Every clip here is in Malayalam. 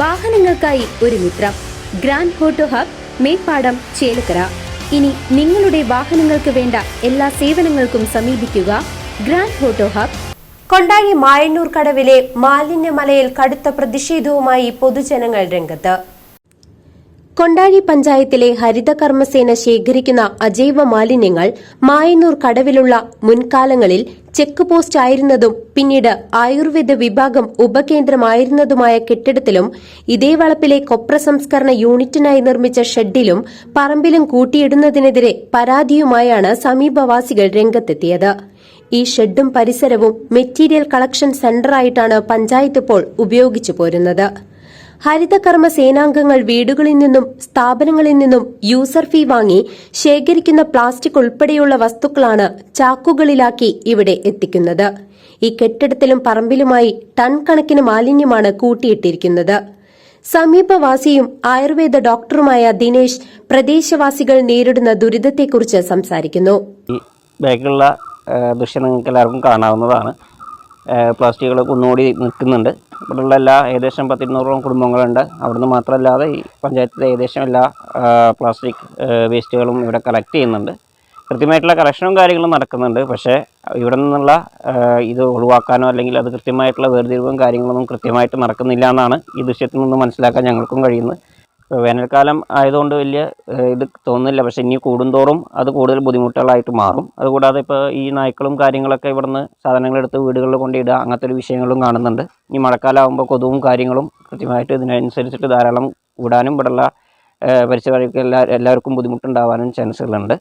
വാഹനങ്ങൾക്കായി ഒരു മിത്രം. Grand photo hub Meppadam Chelakkara. ഇനി നിങ്ങളുടെ വാഹനങ്ങൾക്ക് വേണ്ട എല്ലാ സേവനങ്ങൾക്കും സമീപിക്കുക grand photo hub. Kondazhi Mayannur കടവിലെ മാലിന്യമലയിൽ കടുത്ത പ്രതിഷേധവുമായി പൊതുജനങ്ങൾ രംഗത്ത്. കൊണ്ടാഴി പഞ്ചായത്തിലെ ഹരിതകർമ്മസേന ശേഖരിക്കുന്ന അജൈവ മാലിന്യങ്ങൾ മായന്നൂർ കടവിലുള്ള മുൻകാലങ്ങളിൽ ചെക്ക് പോസ്റ്റ് ആയിരുന്നതും പിന്നീട് ആയുർവേദ വിഭാഗം ഉപകേന്ദ്രമായിരുന്നതുമായ കെട്ടിടത്തിലും ഇതേ വളപ്പിലെ കൊപ്ര സംസ്കരണ യൂണിറ്റിനായി നിർമ്മിച്ച ഷെഡിലും പറമ്പിലും കൂട്ടിയിടുന്നതിനെതിരെ പരാതിയുമായാണ് സമീപവാസികൾ രംഗത്തെത്തിയത്. ഈ ഷെഡും പരിസരവും മെറ്റീരിയൽ കളക്ഷൻ സെന്ററായിട്ടാണ് പഞ്ചായത്ത് ഇപ്പോൾ ഉപയോഗിച്ചു പോരുന്നത്. ഹരിതകർമ്മ സേനാംഗങ്ങൾ വീടുകളിൽ നിന്നും സ്ഥാപനങ്ങളിൽ നിന്നും യൂസർ ഫീ വാങ്ങി ശേഖരിക്കുന്ന പ്ലാസ്റ്റിക് ഉൾപ്പെടെയുള്ള വസ്തുക്കളാണ് ചാക്കുകളിലാക്കി ഇവിടെ എത്തിക്കുന്നത്. ഈ കെട്ടിടത്തിലും പറമ്പിലുമായി ടൺ കണക്കിന് മാലിന്യമാണ് കൂട്ടിയിട്ടിരിക്കുന്നത്. സമീപവാസിയും ആയുർവേദ ഡോക്ടറുമായ ദിനേശ് പ്രദേശവാസികൾ നേരിടുന്ന ദുരിതത്തെക്കുറിച്ച് സംസാരിക്കുന്നു. ബാക്കിയുള്ള ദൃശ്യം നിങ്ങൾക്ക് എല്ലാവർക്കും കാണാവുന്നതാണ്. പ്ലാസ്റ്റിക്കുകൾ കുന്നുകൂടി നിൽക്കുന്നുണ്ട്. ഇവിടെയുള്ള എല്ലാ ഏകദേശം പത്തിരുന്നൂറോളം കുടുംബങ്ങളുണ്ട്. അവിടുന്ന് മാത്രമല്ലാതെ ഈ പഞ്ചായത്തിലെ ഏകദേശം എല്ലാ പ്ലാസ്റ്റിക് വേസ്റ്റുകളും ഇവിടെ കളക്ട് ചെയ്യുന്നുണ്ട്. കൃത്യമായിട്ടുള്ള കളക്ഷനും കാര്യങ്ങളും നടക്കുന്നുണ്ട്. പക്ഷേ ഇവിടെ നിന്നുള്ള ഇത് ഒഴിവാക്കാനോ അല്ലെങ്കിൽ അത് കൃത്യമായിട്ടുള്ള വേർതിരിവും കാര്യങ്ങളൊന്നും കൃത്യമായിട്ട് നടക്കുന്നില്ല എന്നാണ് ഈ ദൃശ്യത്തിൽ നിന്ന് മനസ്സിലാക്കാൻ ഞങ്ങൾക്കും കഴിയുന്നത്. വേനൽക്കാലം ആയതുകൊണ്ട് വലിയ ഇത് തോന്നുന്നില്ല. പക്ഷേ ഇനി കൂടുന്തോറും അത് കൂടുതൽ ബുദ്ധിമുട്ടുകളായിട്ട് മാറും. അതുകൂടാതെ ഇപ്പോൾ ഈ നായ്ക്കളും കാര്യങ്ങളൊക്കെ ഇവിടുന്ന് സാധനങ്ങളെടുത്ത് വീടുകളിൽ കൊണ്ടിടുക അങ്ങനത്തെ ഒരു വിഷയങ്ങളും കാണുന്നുണ്ട്. ഇനി മഴക്കാലം ആകുമ്പോൾ കൊതുവും കാര്യങ്ങളും കൃത്യമായിട്ട് ഇതിനനുസരിച്ചിട്ട് ധാരാളം വിടാനും ഇവിടെയുള്ള പരിസരക്കാർക്ക് എല്ലാ എല്ലാവർക്കും ബുദ്ധിമുട്ടുണ്ടാവാനും ചാൻസുകളുണ്ട്.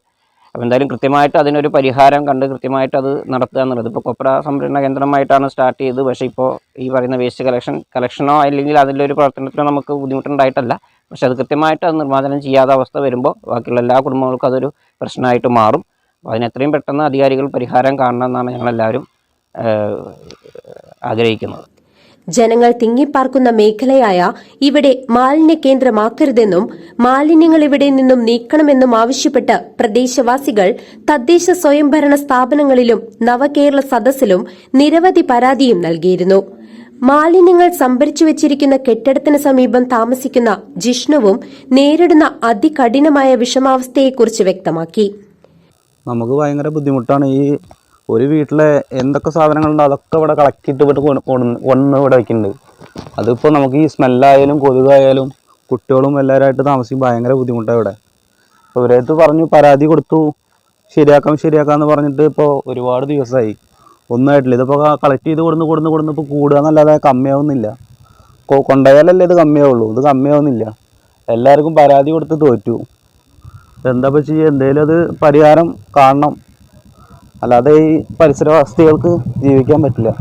അപ്പോൾ എന്തായാലും കൃത്യമായിട്ട് അതിനൊരു പരിഹാരം കണ്ട് കൃത്യമായിട്ട് അത് നടത്തുക എന്നുള്ളത്. ഇപ്പോൾ കൊപ്ര സംരക്ഷണ കേന്ദ്രമായിട്ടാണ് സ്റ്റാർട്ട് ചെയ്തത്. പക്ഷേ ഇപ്പോൾ ഈ പറയുന്ന വേസ്റ്റ് കളക്ഷൻ കളക്ഷനോ അല്ലെങ്കിൽ അതിന്റെ ഒരു പ്രവർത്തനത്തിനോ നമുക്ക് ബുദ്ധിമുട്ടുണ്ടായിട്ടല്ല. പക്ഷെ അത് കൃത്യമായിട്ട് അത് നിർമ്മാർജനം ചെയ്യാത്ത അവസ്ഥ വരുമ്പോൾ ബാക്കിയുള്ള എല്ലാ കുടുംബങ്ങൾക്കും അതൊരു പ്രശ്നമായിട്ട് മാറും. അപ്പോൾ അതിനെത്രയും പെട്ടെന്ന് അധികാരികൾ പരിഹാരം കാണണം എന്നാണ് ഞങ്ങളെല്ലാവരും ആഗ്രഹിക്കുന്നത്. ജനങ്ങൾ തിങ്ങിപ്പാർക്കുന്ന മേഖലയായ ഇവിടെ മാലിന്യ കേന്ദ്രമാക്കരുതെന്നും മാലിന്യങ്ങൾ ഇവിടെ നിന്നും നീക്കണമെന്നും ആവശ്യപ്പെട്ട് പ്രദേശവാസികൾ തദ്ദേശ സ്വയംഭരണ സ്ഥാപനങ്ങളിലും നവകേരള സദസ്സിലും നിരവധി പരാതിയും നൽകിയിരുന്നു. മാലിന്യങ്ങൾ സംഭരിച്ചു വെച്ചിരിക്കുന്ന കെട്ടിടത്തിന് സമീപം താമസിക്കുന്ന ജിഷ്ണുവും നേരിടുന്ന അതികഠിനമായ വിഷമാവസ്ഥയെക്കുറിച്ച് വ്യക്തമാക്കി. നമുക്ക് ഭയങ്കര ബുദ്ധിമുട്ടാണ്. ഈ ഒരു വീട്ടിലെ എന്തൊക്കെ സാധനങ്ങളുണ്ടോ അതൊക്കെ ഇവിടെ കളക്ട് ചെയ്തിട്ട് ഇവിടെ കൊണ്ട് കൊണ്ട് കൊണ്ടുവന്ന് ഇവിടെ വയ്ക്കുന്നുണ്ട് അതിപ്പോൾ നമുക്ക് ഈ സ്മെല്ലായാലും കൊതുകായാലും കുട്ടികളും എല്ലാവരുമായിട്ട് താമസിക്കും ഭയങ്കര ബുദ്ധിമുട്ടാണ് ഇവിടെ. അപ്പോൾ ഇവരടുത്ത് പറഞ്ഞു പരാതി കൊടുത്തു. ശരിയാക്കാം എന്ന് പറഞ്ഞിട്ട് ഇപ്പോൾ ഒരുപാട് ദിവസമായി ഒന്നായിട്ടില്ല. ഇതിപ്പോൾ കളക്ട് ചെയ്ത് കൊടുന്ന് കൊടുന്ന് കൊടുന്ന് ഇപ്പോൾ കൂടുക എന്നല്ലാതെ കമ്മിയാവുന്നില്ല. കൊണ്ടുപോയാലല്ലേ ഇത് കമ്മിയാവുള്ളൂ. ഇത് കമ്മിയാവുന്നില്ല. എല്ലാവർക്കും പരാതി കൊടുത്ത് തോറ്റു. എന്താ ചെയ്യുക എന്തെങ്കിലും അത് പരിഹാരം കാണണം. അല്ലാതെ ഈ പരിസരവാസികൾക്ക് ജീവിക്കാൻ പറ്റില്ല.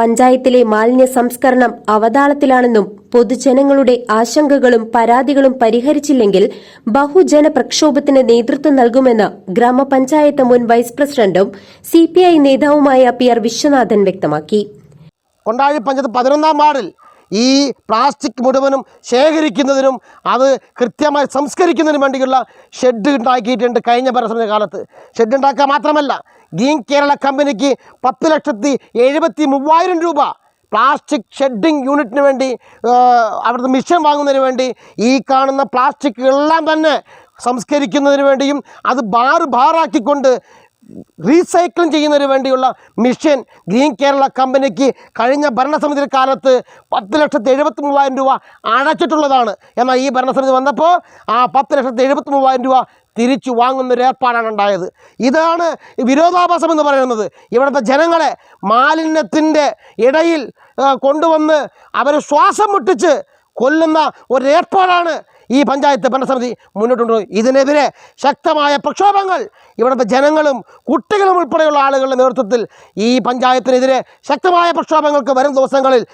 പഞ്ചായത്തിലെ മാലിന്യ സംസ്കരണം അവതാളത്തിലാണെന്നും പൊതുജനങ്ങളുടെ ആശങ്കകളും പരാതികളും പരിഹരിച്ചില്ലെങ്കിൽ ബഹുജന പ്രക്ഷോഭത്തിന് നേതൃത്വം നൽകുമെന്ന് ഗ്രാമപഞ്ചായത്ത് മുൻ വൈസ് പ്രസിഡന്റും സിപിഐ നേതാവുമായ പി ആർ വിശ്വനാഥൻ വ്യക്തമാക്കി. പഞ്ചായത്ത് പതിനൊന്നാം വാർഡിൽ ഈ പ്ലാസ്റ്റിക് മുഴുവനും ശേഖരിക്കുന്നതിനും അത് കൃത്യമായി സംസ്കരിക്കുന്നതിനും വേണ്ടിയുള്ള ഷെഡ് ഉണ്ടാക്കിയിട്ടുണ്ട് കഴിഞ്ഞ പരസ്പര കാലത്ത് ഷെഡ് ഉണ്ടാക്കുക മാത്രമല്ല ഗ്രീൻ കേരള കമ്പനിക്ക് പത്ത് ലക്ഷത്തി എഴുപത്തി മൂവായിരം രൂപ പ്ലാസ്റ്റിക് ഷെഡിങ് യൂണിറ്റിന് വേണ്ടി അവിടുത്തെ മിഷൻ വാങ്ങുന്നതിന് വേണ്ടി ഈ കാണുന്ന പ്ലാസ്റ്റിക്കുകളെല്ലാം തന്നെ സംസ്കരിക്കുന്നതിന് വേണ്ടിയും അത് ബാർ ബാറാക്കിക്കൊണ്ട് റീസൈക്ലിംഗ് ചെയ്യുന്നതിന് വേണ്ടിയുള്ള മിഷൻ ഗ്രീൻ കേരള കമ്പനിക്ക് കഴിഞ്ഞ ഭരണസമിതി കാലത്ത് പത്ത് ലക്ഷത്തി എഴുപത്തി മൂവായിരം രൂപ അടച്ചിട്ടുള്ളതാണ്. എന്നാൽ ഈ ഭരണസമിതി വന്നപ്പോൾ ആ പത്ത് ലക്ഷത്തി എഴുപത്തി മൂവായിരം രൂപ തിരിച്ചു വാങ്ങുന്ന ഒരു ഏർപ്പാടാണ് ഉണ്ടായത്. ഇതാണ് വിരോധാഭാസം എന്ന് പറയുന്നത്. ഇവിടുത്തെ ജനങ്ങളെ മാലിന്യത്തിന്റെ ഇടയിൽ കൊണ്ടുവന്ന് അവർ ശ്വാസം മുട്ടിച്ച് കൊല്ലുന്ന ഒരു ഏർപ്പാടാണ് ഈ പഞ്ചായത്ത് ഭരണസമിതി മുന്നോട്ടുണ്ട്. ഇതിനെതിരെ ശക്തമായ പ്രക്ഷോഭങ്ങൾ. ഇവിടുത്തെ ജനങ്ങളും കുട്ടികളും ഉൾപ്പെടെയുള്ള ആളുകളുടെ നേതൃത്വത്തിൽ ഈ പഞ്ചായത്തിനെതിരെ ശക്തമായ പ്രക്ഷോഭങ്ങൾക്ക് വരും ദിവസങ്ങളിൽ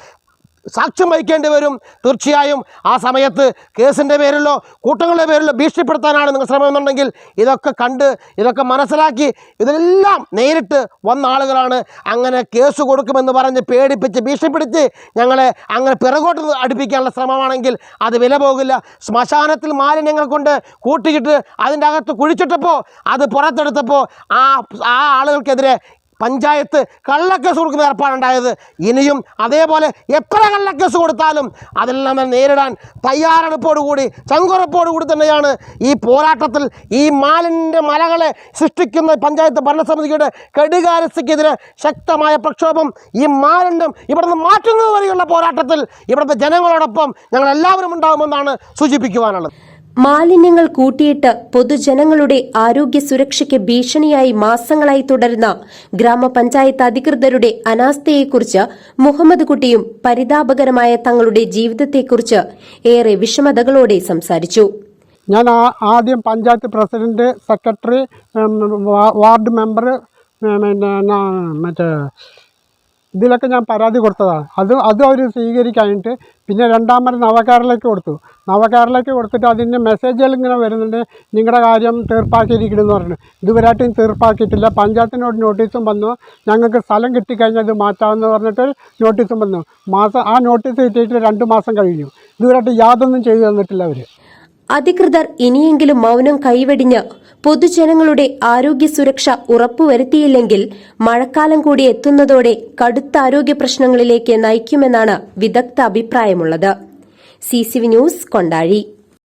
സാക്ഷ്യം വഹിക്കേണ്ടി വരും. തീർച്ചയായും ആ സമയത്ത് കേസിന്റെ പേരിലോ കൂട്ടങ്ങളുടെ പേരിലോ ഭീഷണിപ്പെടുത്താനാണ് നിങ്ങൾ ശ്രമമെന്നുണ്ടെങ്കിൽ ഇതൊക്കെ കണ്ട് ഇതൊക്കെ മനസ്സിലാക്കി ഇതെല്ലാം നേരിട്ട് വന്ന ആളുകളാണ്. അങ്ങനെ കേസ് കൊടുക്കുമെന്ന് പറഞ്ഞ് പേടിപ്പിച്ച് ഭീഷണിപ്പെടുത്തി ഞങ്ങളെ അങ്ങനെ പിറകോട്ട് അടുപ്പിക്കാനുള്ള ശ്രമമാണെങ്കിൽ അത് വില പോകില്ല. ശ്മശാനത്തിൽ മാലിന്യങ്ങൾ കൊണ്ട് കൂട്ടിയിട്ട് അതിന്റെ അകത്ത് കുഴിച്ചിട്ടപ്പോൾ അത് പുറത്തെടുത്തപ്പോൾ ആ ആ ആളുകൾക്കെതിരെ പഞ്ചായത്ത് കള്ളക്കേസ് കൊടുക്കുന്ന ഏർപ്പാടുണ്ടായത്. ഇനിയും അതേപോലെ എത്ര കള്ളക്കേസ് കൊടുത്താലും അതെല്ലാം തന്നെ നേരിടാൻ തയ്യാറെടുപ്പോടുകൂടി ചങ്കുറപ്പോടുകൂടി തന്നെയാണ് ഈ പോരാട്ടത്തിൽ ഈ മാലിന്യ മലകളെ സൃഷ്ടിക്കുന്ന പഞ്ചായത്ത് ഭരണസമിതിയുടെ കെടുകാരസ്ഥയ്ക്കെതിരെ ശക്തമായ പ്രക്ഷോഭം ഈ മാലിന്യം ഇവിടുന്ന് മാറ്റുന്നത് വരെയുള്ള പോരാട്ടത്തിൽ ഇവിടുത്തെ ജനങ്ങളോടൊപ്പം ഞങ്ങൾ എല്ലാവരും ഉണ്ടാകുമെന്നാണ് സൂചിപ്പിക്കുവാനുള്ളത്. മാലിന്യങ്ങൾ കൂട്ടിയിട്ട് പൊതുജനങ്ങളുടെ ആരോഗ്യ സുരക്ഷയ്ക്ക് ഭീഷണിയായി മാസങ്ങളായി തുടരുന്ന ഗ്രാമപഞ്ചായത്ത് അധികൃതരുടെ അനാസ്ഥയെക്കുറിച്ച് മുഹമ്മദ് കുട്ടിയും പരിതാപകരമായ തങ്ങളുടെ ജീവിതത്തെക്കുറിച്ച് ഏറെ വിഷമതകളോടെ സംസാരിച്ചു. ഞാൻ ആദ്യം panchayat president secretary ward member മറ്റേ ഇതിലൊക്കെ ഞാൻ പരാതി കൊടുത്തതാണ്. അത് അത് അവർ സ്വീകരിക്കാനായിട്ട് പിന്നെ രണ്ടാമത് നവകേരളയ്ക്ക് കൊടുത്തു. നവകേരളയ്ക്ക് കൊടുത്തിട്ട് അതിന്റെ മെസ്സേജുകൾ ഇങ്ങനെ വരുന്നുണ്ട് നിങ്ങളുടെ കാര്യം തീർപ്പാക്കിയിരിക്കണമെന്ന് പറഞ്ഞു ഇതുവരെയായിട്ടും തീർപ്പാക്കിയിട്ടില്ല. പഞ്ചായത്തിനോട് നോട്ടീസും വന്നു. ഞങ്ങൾക്ക് സ്ഥലം കിട്ടിക്കഴിഞ്ഞാൽ ഇത് മാറ്റാമെന്ന് പറഞ്ഞിട്ട് നോട്ടീസും വന്നു. മാസം ആ നോട്ടീസ് കിട്ടിയിട്ട് രണ്ട് മാസം കഴിഞ്ഞു. ഇതുവരെയായിട്ട് യാതൊന്നും ചെയ്തു തന്നിട്ടില്ല അവർ അധികൃതർ ഇനിയെങ്കിലും മൗനം കൈവെടിഞ്ഞ് പൊതുജനങ്ങളുടെ ആരോഗ്യ സുരക്ഷ ഉറപ്പുവരുത്തിയില്ലെങ്കിൽ മഴക്കാലം കൂടി എത്തുന്നതോടെ കടുത്ത ആരോഗ്യ പ്രശ്നങ്ങളിലേക്ക് നയിക്കുമെന്നാണ് വിദഗ്ധ അഭിപ്രായമുള്ളത്. C news Kondazhi.